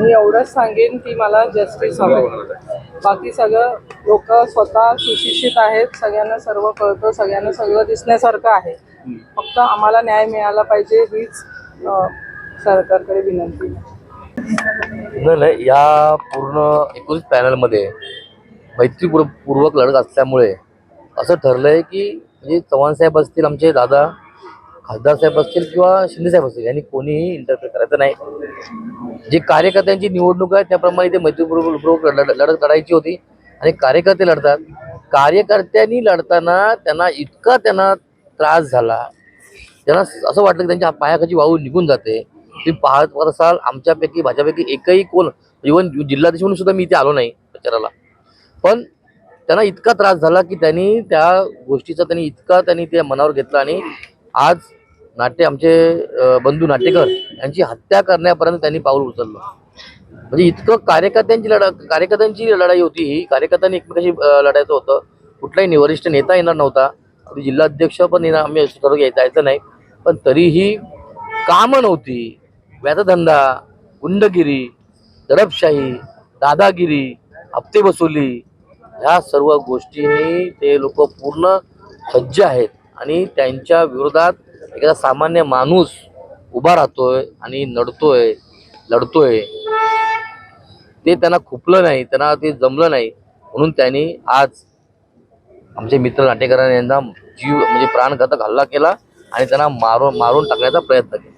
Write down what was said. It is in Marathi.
मी एवढंच सांगेन की मला जस्टिस हवं बाकी सगळं लोक स्वतः सुशिक्षित आहेत सगळ्यांना सर्व कळतं सगळ्यांना सगळं दिसण्यासारखं आहे. फक्त आम्हाला न्याय मिळाला पाहिजे हीच सरकारकडे विनंती. आहे. नाही नाही या पूर्ण एकोणीस पॅनलमध्ये मैत्रीपूर्व पूर्वक लढत असल्यामुळे असं ठरलंय की म्हणजे चव्हाण साहेब असतील आमचे दादा खासदार साहेब असतील किंवा शिंदे साहेब असतील यांनी कोणीही इंटरफेअर करायचं नाही. जे कार्यकर्त्यांची निवडणूक आहे त्याप्रमाणे ते मैत्रीपूर्वक लढ- लढत लढायची होती. आणि कार्यकर्ते लढतात. कार्यकर्त्यांनी लढताना त्यांना इतका त्यांना त्रास झाला. त्यांना असं वाटलं की त्यांच्या पायाखाची वाहू निघून जाते. तुम्ही पाहत असाल आमच्यापैकी माझ्यापैकी एकही कोण इव्हन जिल्हाधीश म्हणून सुद्धा मी इथे आलो नाही प्रचाराला. पण त्यांना इतका त्रास झाला की त्यांनी त्या गोष्टीचा त्यांनी इतका त्यांनी त्या मनावर घेतला आणि आज नाट्य आमचे बंधू नाट्यकर यांची हत्या करण्यापर्यंत त्यांनी पाऊल उचललं. म्हणजे इतकं कार्यकर्त्यांची लढा कार्यकर्त्यांची लढाई होती. ही कार्यकर्त्यांनी एकमेकाशी लढायचं होतं. कुठलाही निवरिष्ठ नेता येणार नव्हता. जिल्हाध्यक्ष पण येणार आम्ही असं ठरवून यायचं जायचं नाही. पण तरीही कामं नव्हती. व्याजधंदा गुंडगिरी दडपशाही दादागिरी हप्ते वसुली ह्या सर्व गोष्टींनी ते लोक पूर्ण सज्ज आहेत. आणि त्यांच्या विरोधात एखादा सामान्य माणूस उभा राहतोय आणि नडतोय लढतोय. ते त्यांना खुपलं नाही त्यांना ते जमलं नाही. म्हणून त्यांनी आज आमचे मित्र नाटेकरांनी यांना जीव म्हणजे प्राणघातक हल्ला केला आणि त्यांना मारून मारून टाकण्याचा प्रयत्न केला.